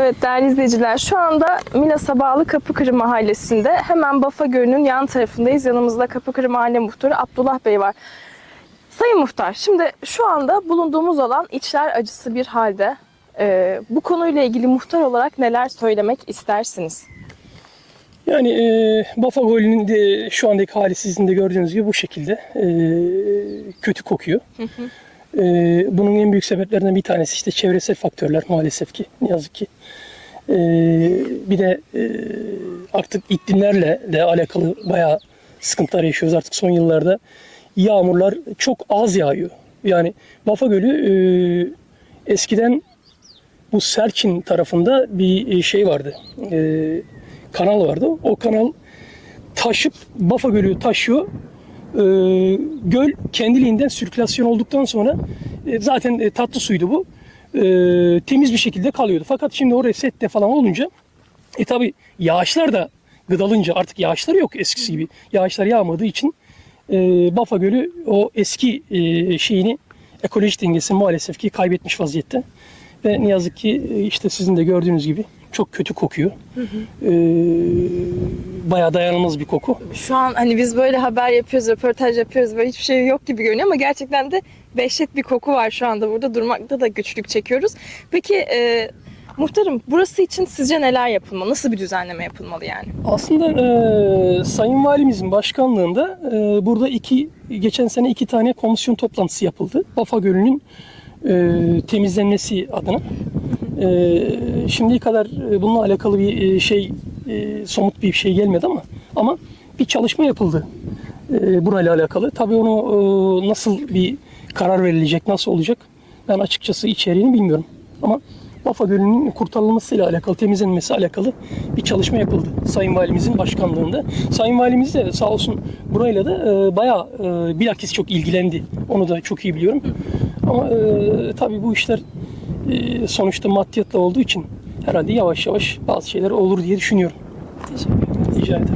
Evet değerli izleyiciler şu anda Milas'a bağlı Kapıkırı Mahallesi'nde hemen Bafa Gölü'nün yan tarafındayız. Yanımızda Kapıkırı Mahalle Muhtarı Abdullah Bey var. Sayın Muhtar şimdi şu anda bulunduğumuz alan içler acısı bir halde. Ee, bu konuyla ilgili muhtar olarak neler söylemek istersiniz? Yani e, Bafa Gölü'nün de şu andaki hali sizin de gördüğünüz gibi bu şekilde e, kötü kokuyor. E, bunun en büyük sebeplerinden bir tanesi işte çevresel faktörler maalesef ki ne yazık ki. E, bir de e, artık iklimlerle de alakalı bayağı sıkıntılar yaşıyoruz artık son yıllarda. Yağmurlar çok az yağıyor. Yani Bafa Gölü e, eskiden bu Serçin tarafında bir şey vardı. E, kanal vardı. O kanal taşıp Bafa Gölü taşıyor. E, göl kendiliğinden sirkülasyon olduktan sonra e, zaten e, tatlı suydu bu. E, temiz bir şekilde kalıyordu. Fakat şimdi oraya sette falan olunca e tabi yağışlar da gıdalınca artık yağışlar yok eskisi gibi. Yağışlar yağmadığı için e, Bafa Gölü o eski e, şeyini ekolojik dengesini maalesef ki kaybetmiş vaziyette. Ve ne yazık ki e, işte sizin de gördüğünüz gibi çok kötü kokuyor. E, bayağı dayanılmaz bir koku. Şu an hani biz böyle haber yapıyoruz, röportaj yapıyoruz böyle hiçbir şey yok gibi görünüyor ama gerçekten de dehşet bir koku var şu anda burada durmakta da güçlük çekiyoruz. Peki e, muhtarım burası için sizce neler yapılmalı? Nasıl bir düzenleme yapılmalı yani? Aslında e, Sayın Valimizin başkanlığında e, burada iki geçen sene iki tane komisyon toplantısı yapıldı. Bafa Gölü'nün e, temizlenmesi adına. E, şimdiye kadar e, bununla alakalı bir e, şey e, somut bir şey gelmedi ama ama bir çalışma yapıldı e, burayla alakalı. Tabii onu e, nasıl bir karar verilecek, nasıl olacak ben açıkçası içeriğini bilmiyorum. Ama Bafa Gölü'nün kurtarılmasıyla alakalı, temizlenmesi alakalı bir çalışma yapıldı Sayın Valimizin başkanlığında. Sayın Valimiz de sağ olsun burayla da e, bayağı e, bilakis çok ilgilendi. Onu da çok iyi biliyorum. Ama e, tabii bu işler e, sonuçta maddiyatla olduğu için herhalde yavaş yavaş bazı şeyler olur diye düşünüyorum. Teşekkür ederim. Rica ederim.